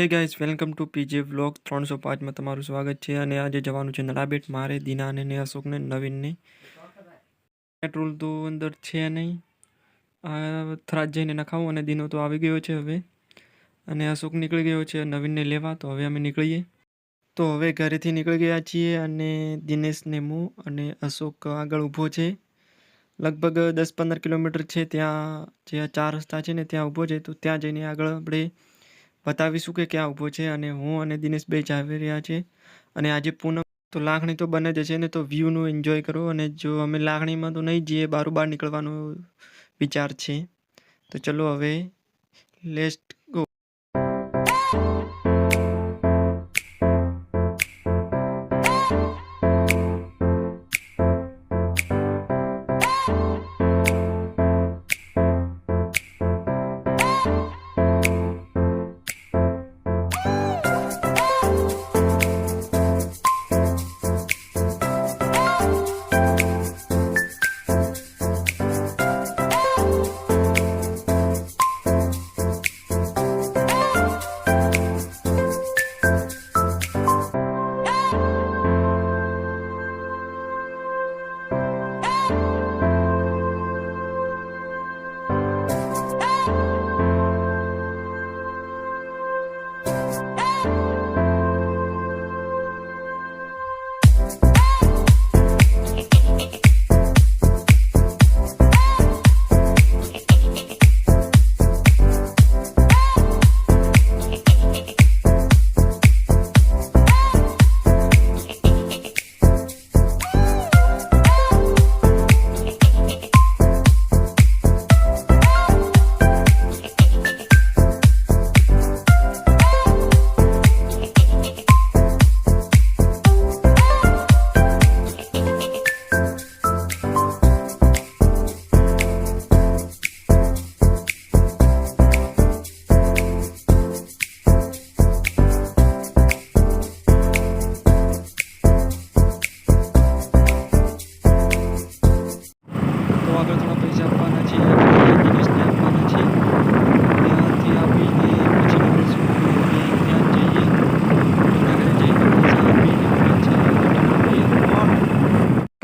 Hey guys welcome to PJ vlog ત્રણસો પાંચમાં તમારું સ્વાગત છે અને આજે જવાનું છે નડાબેટ. મારે દિનાને ને અશોકને, નવીનને. પેટ્રોલ તો અંદર છે નહીં. આ થરાદ જઈને નખાવું અને દિનો તો આવી ગયો છે હવે. અને અશોક નીકળી ગયો છે, નવીનને લેવા, તો હવે અમે નીકળીએ. તો હવે ઘરેથી નીકળી ગયા છીએ અને દિનેશને હું અને અશોક આગળ ઊભો છે. લગભગ દસ પંદર કિલોમીટર છે ત્યાં જે ચાર રસ્તા છે ને, ત્યાં ઊભો છે. તો ત્યાં જઈને આગળ આપણે બતાવીશું કે ક્યાં ઊભો છે અને હું અને દિનેશ બે આવી રહ્યા છે. અને આજે પૂનમ તો લાગણી તો બને જ છે ને, તો વ્યૂનું એન્જોય કરો અને જો અમે લાગણીમાં તો નહીં જઈએ બારું બહાર નીકળવાનો વિચાર છે. તો ચલો હવે લેસ્ટ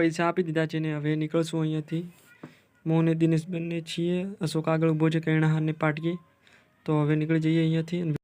પૈસા આપી દીધા છે ને હવે નીકળશું અહીંયાથી. મોહન દિનેશ બંને છીએ. અશોક આગળ ઊભો છે, કૈણાહારને પાટીએ તો હવે નીકળી જઈએ અહીંયાથી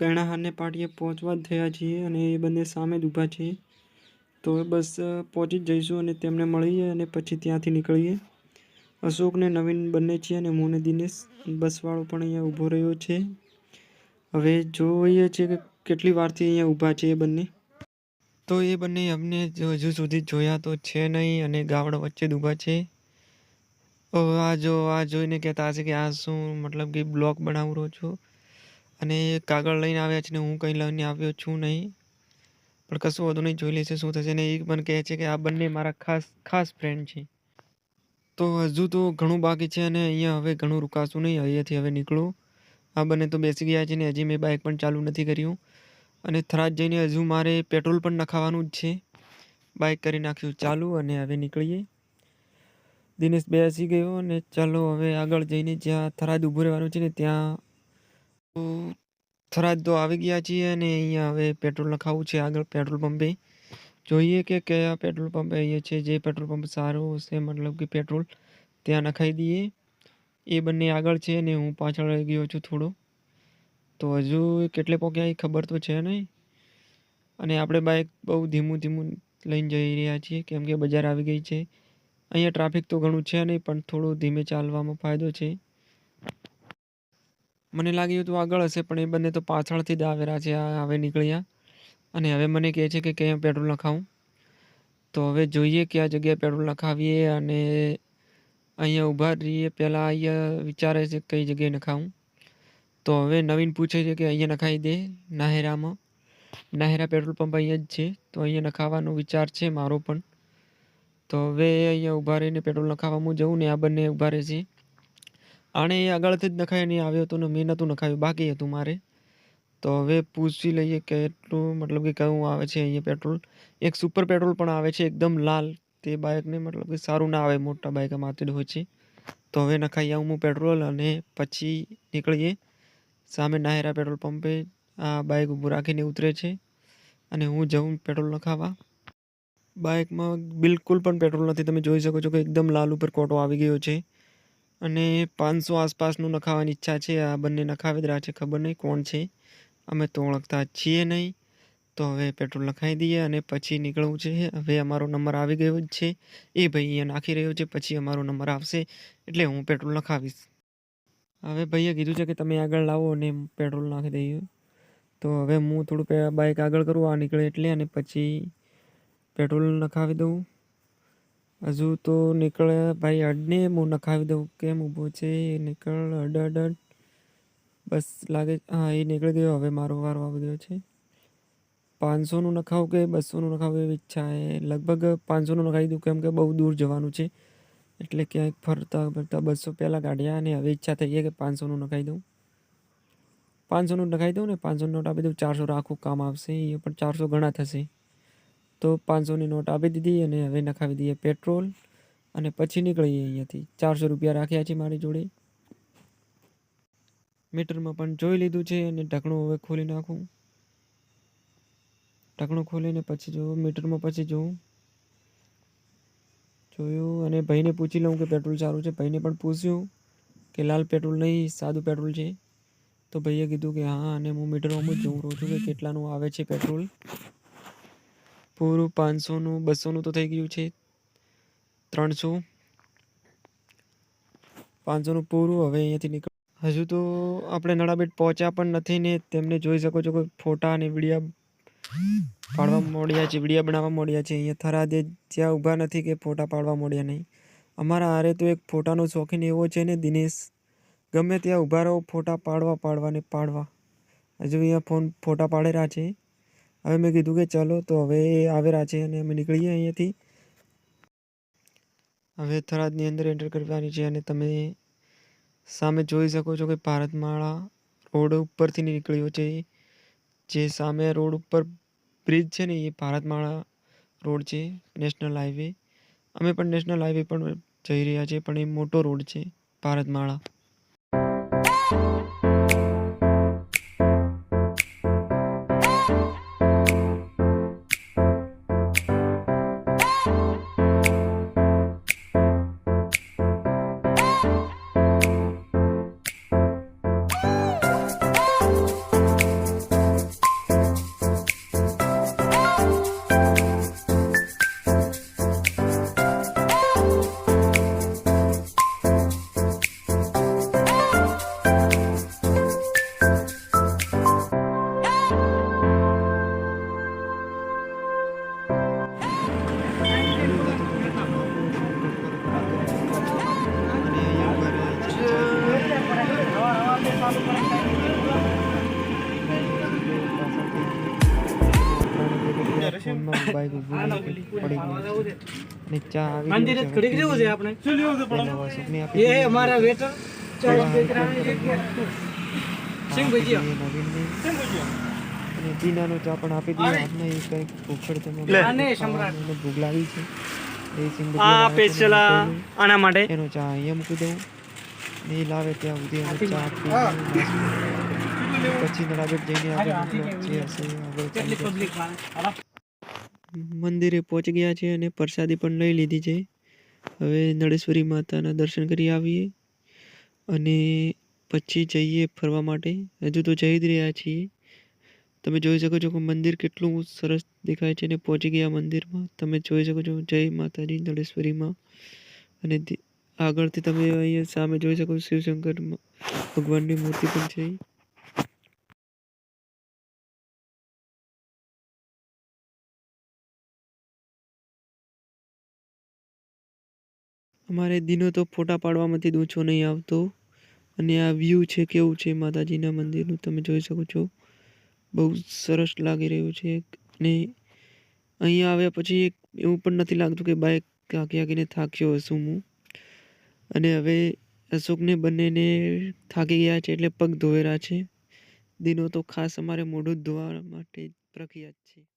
કર્ણાહારને પાટીએ પહોંચવા જ થયા છીએ અને એ બંને સામે જ ઊભા છે તો બસ પહોંચી જ જઈશું અને તેમને મળીએ અને પછી ત્યાંથી નીકળીએ. અશોકને નવીન બંને છીએ અને હું દિનેશ બસવાળો પણ અહીંયા ઊભો રહ્યો છે. હવે જોઈએ છીએ કે કેટલી વારથી અહીંયા ઊભા છે એ બંને. તો એ બંને અમને હજુ સુધી જોયા તો છે નહીં અને ગાવડા વચ્ચે જ ઊભા છે. આ જો, આ જોઈને કહેતા હશે કે આ શું મતલબ કે બ્લોગ બનાવું રહ્યો છું. અને કાગળ લઈને આવ્યા છે ને હું કંઈ લઈને આવ્યો છું નહીં. પણ કશું વધુ નહીં જોઈ લેશે શું થશે ને એ પણ કહે છે કે આ બંને મારા ખાસ ખાસ ફ્રેન્ડ છે. તો હજુ તો ઘણું બાકી છે અને અહીંયા હવે ઘણું રુકાશું નહીં, અહીંયાથી હવે નીકળું. આ બંને તો બેસી ગયા છે ને હજી મેં બાઇક પણ ચાલુ નથી કર્યું. અને થરાદ જઈને હજુ મારે પેટ્રોલ પણ નખાવાનું જ છે. બાઇક કરી નાખ્યું ચાલુ અને હવે નીકળીએ. દિનેશ બેસી ગયો અને ચાલો હવે આગળ જઈને જ્યાં થરાદ ઊભું રહેવાનું છે ને ત્યાં તો થરાદ તો આવી ગયા છીએ અને અહીંયા હવે પેટ્રોલ નખાવવું છે. આગળ પેટ્રોલ પંપે જોઈએ કે કયા પેટ્રોલ પંપે અહીંયા છે. જે પેટ્રોલ પંપ સારો હશે, મતલબ કે પેટ્રોલ ત્યાં નખાઈ દઈએ. એ બંને આગળ છે ને હું પાછળ રહી ગયો છું થોડો. તો હજુ કેટલે પહોંચ્યા એ ખબર તો છે નહીં. અને આપણે બાઇક બહુ ધીમું ધીમું લઈને જઈ રહ્યા છીએ. કેમ કે બજાર આવી ગઈ છે. અહીંયા ટ્રાફિક તો ઘણું છે નહીં, પણ થોડું ધીમે ચાલવામાં ફાયદો છે. મને લાગ્યું હતું આગળ હશે, પણ એ બંને તો પાછળથી જ આવેલા છે, આ હવે નીકળ્યા. અને હવે મને કહે છે કે ક્યાં પેટ્રોલ નખાવું તો હવે જોઈએ કયા જગ્યાએ પેટ્રોલ નખાવીએ અને અહીંયા ઊભા રહીએ, પહેલાં અહીંયા વિચારે છે કઈ જગ્યાએ નખાવું. તો હવે નવીન પૂછે છે કે અહીંયા નખાવી દે, નાહેરામાં. નાહેરા પેટ્રોલ પંપ અહીંયા જ છે, તો અહીંયા નખાવાનો વિચાર છે મારો પણ. તો હવે અહીંયા ઊભા રહીને પેટ્રોલ નખાવા હું જઉં ને આ બંને ઊભા રહે છે આણે આગળથી જ નખાય નહીં આવ્યો હતો ને મેં નહોતું નખાયું, બાકી હતું મારે. તો હવે પૂછી લઈએ કે એટલું, મતલબ કે કયું આવે છે અહીંયા પેટ્રોલ. એક સુપર પેટ્રોલ પણ આવે છે, એકદમ લાલ. તે બાઇકને મતલબ કે સારું ના આવે, મોટા બાઇકમાં મારતી હોય છે. તો હવે નખાઈ આવું હું પેટ્રોલ અને પછી નીકળીએ. સામે નાહેરા પેટ્રોલ પંપે આ બાઇક ઊભું રાખીને ઉતરે છે અને હું જઉં પેટ્રોલ નખાવા. બાઇકમાં બિલકુલ પણ પેટ્રોલ નથી. તમે જોઈ શકો છો કે એકદમ લાલ ઉપર કોટો આવી ગયો છે. અને પાંચસો આસપાસનું નખાવાની ઈચ્છા છે. આ બંને નખાવી રહ્યા છે, ખબર નહીં કોણ છે. અમે તો ઓળખતા છીએ નહીં. તો હવે પેટ્રોલ નખાવી દઈએ અને પછી નીકળવું છે. હવે અમારો નંબર આવી ગયો જ છે. એ ભાઈ અહીંયા નાખી રહ્યો છે, પછી અમારો નંબર આવશે. એટલે હું પેટ્રોલ નખાવીશ. હવે ભાઈએ કીધું છે કે તમે આગળ લાવો અને પેટ્રોલ નાખી દઈએ. તો હવે હું થોડું બાઇક આગળ કરું, આ નીકળે એટલે અને પછી પેટ્રોલ નખાવી દઉં. હજુ તો નીકળે, ભાઈ, અડને હું નખાવી દઉં. કેમ ઊભો છે? નીકળ, અડ અડ બસ લાગે, હા, એ નીકળી ગયો. હવે મારો વારો આવી ગયો છે. પાંચસોનું નખાવું કે બસોનું નખાવું એવી ઈચ્છા? છે લગભગ પાંચસોનું નખાવી દઉં કેમ કે બહુ દૂર જવાનું છે. એટલે ક્યાંક ફરતા ફરતા બસો પહેલાં કાઢ્યા અને હવે ઈચ્છા થઈ ગઈ કે પાંચસોનું નખાવી દઉં. પાંચસોનું નખાવી દઉં ને પાંચસો નોટ આપી દઉં. ચારસો રાખું, કામ આવશે. એ પણ ચારસો ઘણા થશે. તો પાંચસોની નોટ આપી દીધી અને હવે નખાવી દઈએ પેટ્રોલ અને પછી નીકળીએ અહીંયાથી. ચારસો રૂપિયા રાખ્યા છે મારી જોડે. મીટરમાં પણ જોઈ લીધું છે અને ઢકણું હવે ખોલી નાખું. ઢકણું ખોલીને પછી જોઉં મીટરમાં પછી જોઉં. જોયું અને ભાઈને પૂછી લઉં કે પેટ્રોલ સારું છે. ભાઈને પણ પૂછ્યું કે લાલ પેટ્રોલ નહીં, સાદું પેટ્રોલ છે. તો ભાઈએ કીધું કે હા, અને હું મીટરમાં જ જોઉં. રહું છું કે કેટલાનું આવે છે પેટ્રોલ? પૂરું પાંચસોનું, બસોનું તો થઈ ગયું છે. ત્રણસો. પાંચસોનું પૂરું, હવે અહીંયાથી નીકળ. હજુ તો આપણે નડાબેટ પહોંચ્યા પણ નથી ને તેમને જોઈ શકો છો કે ફોટા અને વિડીયા પાડવા મોડ્યા છે, વિડીયા બનાવવા મોડ્યા છે. અહીંયા થરાદે જ્યાં ઊભા નથી કે ફોટા પાડવા મોડ્યા નહીં. અમારા હારે તો એક ફોટાનો શોખીન એવો છે ને દિનેશ, ગમે ત્યાં ઊભા રહો ફોટા પાડવા પાડવા ને પાડવા. હજુ અહીંયા ફોન ફોટા પાડેલા છે. હવે મેં કીધું કે ચલો તો હવે એ આવેલા છે અને અમે નીકળીએ અહીંયાથી. હવે થરાદની અંદર એન્ટર કરવાની છે અને તમે સામે જોઈ શકો છો કે ભારતમાળા રોડ ઉપરથી નીકળ્યો છે. જે સામે રોડ ઉપર બ્રિજ છે ને એ ભારતમાળા રોડ છે નેશનલ હાઈવે અમે પણ નેશનલ હાઈવે પણ જઈ રહ્યા છીએ, પણ એ મોટો રોડ છે ભારતમાળા. પડી અને ચા આવી મંદિર ગયું છે એ અમારા વેટર. ભજીયા. અને પણ આપી દીધો. એ કંઈક ભૂખડ તમે સમ્રાટ. લાગી છે. એ સિંગ આ આના માટે. એનો ચા અહીંયા મૂકી દઉં. ને એ લાવે ત્યાં સુધી અમે ચા પી પછી નડાબેટ જઈને આગળ જે આગળ પબ્લિક મંદિરે પહોંચી ગયા છે અને પ્રસાદી પણ લઈ લીધી છે. હવે નળેશ્વરી માતાના દર્શન કરી આવીએ અને પછી જઈએ ફરવા માટે. હજુ તો જઈ જ રહ્યા છીએ. તમે જોઈ શકો છો કે મંદિર કેટલું સરસ દેખાય છે અને પહોંચી ગયા મંદિરમાં. તમે જોઈ શકો છો જય માતાજી નળેશ્વરીમાં અને આગળથી તમે અહીંયા સામે જોઈ શકો શિવશંકર ભગવાનની મૂર્તિ પણ છે. અમારે દિનો તો ફોટા પાડવામાંથી ઊંચો નહીં આવતો. અને આ વ્યૂ છે, કેવું છે માતાજીના મંદિરનું તમે જોઈ શકો છો. બહુ સરસ લાગી રહ્યું છે અને અહીંયા આવ્યા પછી એક એવું પણ નથી લાગતું કે બાઇક હાંકી હાંકીને થાક્યો હશું હું. અને હવે અશોકને બંનેને થાકી ગયા છે એટલે પગ ધોવેરા છે. દિનો તો ખાસ અમારે મોઢું ધોવા માટે પ્રખ્યાત છે.